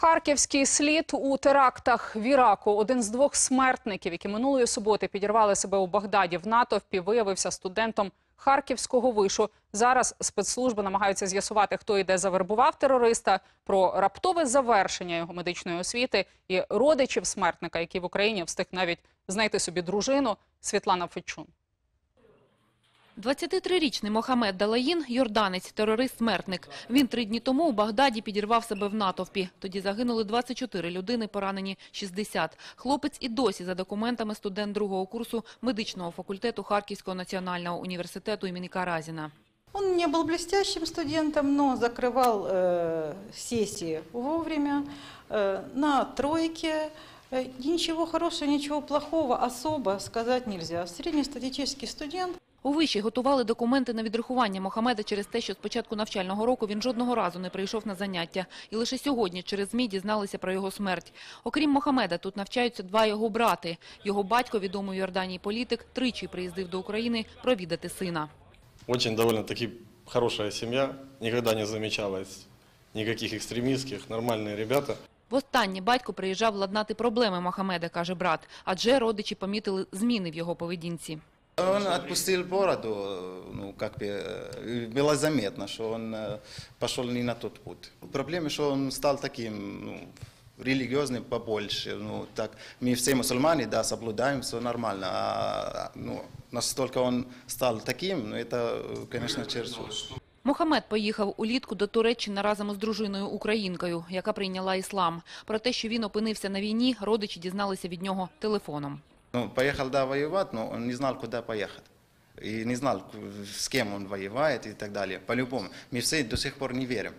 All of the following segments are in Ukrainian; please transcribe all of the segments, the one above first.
Харківський слід у терактах в Іраку. Один з двох смертників, які минулої суботи підірвали себе у Багдаді в натовпі, виявився студентом Харківського вишу. Зараз спецслужби намагаються з'ясувати, хто і завербував терориста, про раптове завершення його медичної освіти і родичів смертника, які в Україні встиг навіть знайти собі дружину. Світлана Фечун. 23-річний Мохамед Далаїн – йорданець, терорист-смертник. Він три дні тому у Багдаді підірвав себе в натовпі. Тоді загинули 24 людини, поранені 60. Хлопець і досі за документами студент другого курсу медичного факультету Харківського національного університету імені Каразіна. Он не был блестящим студентом, но закрывал э, сессии вовремя, э, на тройке. Э, ничего хорошего, ничего плохого особо сказать нельзя. Среднестатистический студент. У виші готували документи на відрахування Мохамеда через те, що з початку навчального року він жодного разу не прийшов на заняття. І лише сьогодні через ЗМІ дізналися про його смерть. Окрім Мохамеда, тут навчаються два його брати. Його батько, відомий у Йорданії політик, тричі приїздив до України провідати сина. Очень довольно-таки хорошая семья, никогда не замечалось никаких экстремистских, нормальные ребята. Востаннє батько приїжджав ладнати проблеми Мохамеда, каже брат, адже родичі помітили зміни в його поведінці. Он отпустил бороду, ну, как бы, э, было заметно, что он э, пошел не на тот путь. Проблема, что он стал таким, ну, религиозным побольше, ну, так, мы все мусульмане, да, соблюдаем, все нормально, а, ну, настолько он стал таким, ну, это, э, конечно, чересчур. Мохамед поїхав улітку до Туреччини разом із дружиною українкою, яка прийняла іслам. Про те, що він опинився на війні, родичі дізналися від нього телефоном. Ну, поехал, да, воевать, но он не знал, куда поехать. И не знал, с кем он воевает и так далее. По-любому. Мы все до сих пор не верим.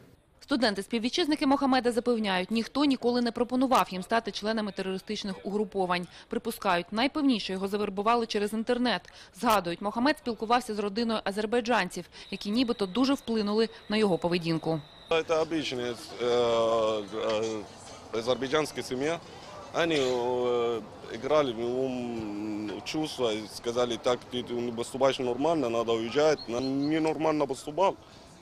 Студенти-співвітчизники Мохамеда запевняють, ніхто ніколи не пропонував їм стати членами терористичних угруповань. Припускають, найпевніше його завербували через інтернет. Згадують, Мохамед спілкувався з родиною азербайджанців, які нібито дуже вплинули на його поведінку. Это обычная э, э, азербайджанская семья. Они э, играли в ум чувства, и сказали, так ты, ты не поступаешь нормально, надо уезжать. Он ненормально поступал.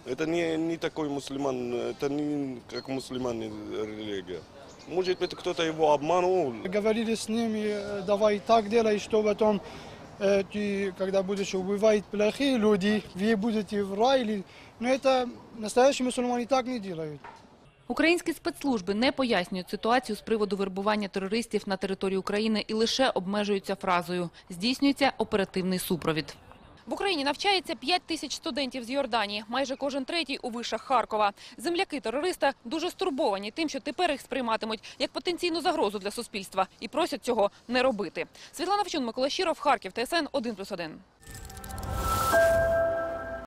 Это не, не такой мусульман, это не как мусульман религия. Может быть, кто-то его обманул, Говорили с ними, э, давай так делай, что потом э, ты, когда будешь убивать плохие люди, вы будете в рай. Но это настоящие мусульмане так не делают. Українські спецслужби не пояснюють ситуацію з приводу вербування терористів на території України і лише обмежуються фразою «здійснюється оперативний супровід». В Україні навчається 5 тисяч студентів з Йорданії, майже кожен третій у вишах Харкова. Земляки терориста дуже стурбовані тим, що тепер їх сприйматимуть як потенційну загрозу для суспільства і просять цього не робити. Світлана Вчун, Микола Щиров, Харків, ТСН 1+,1.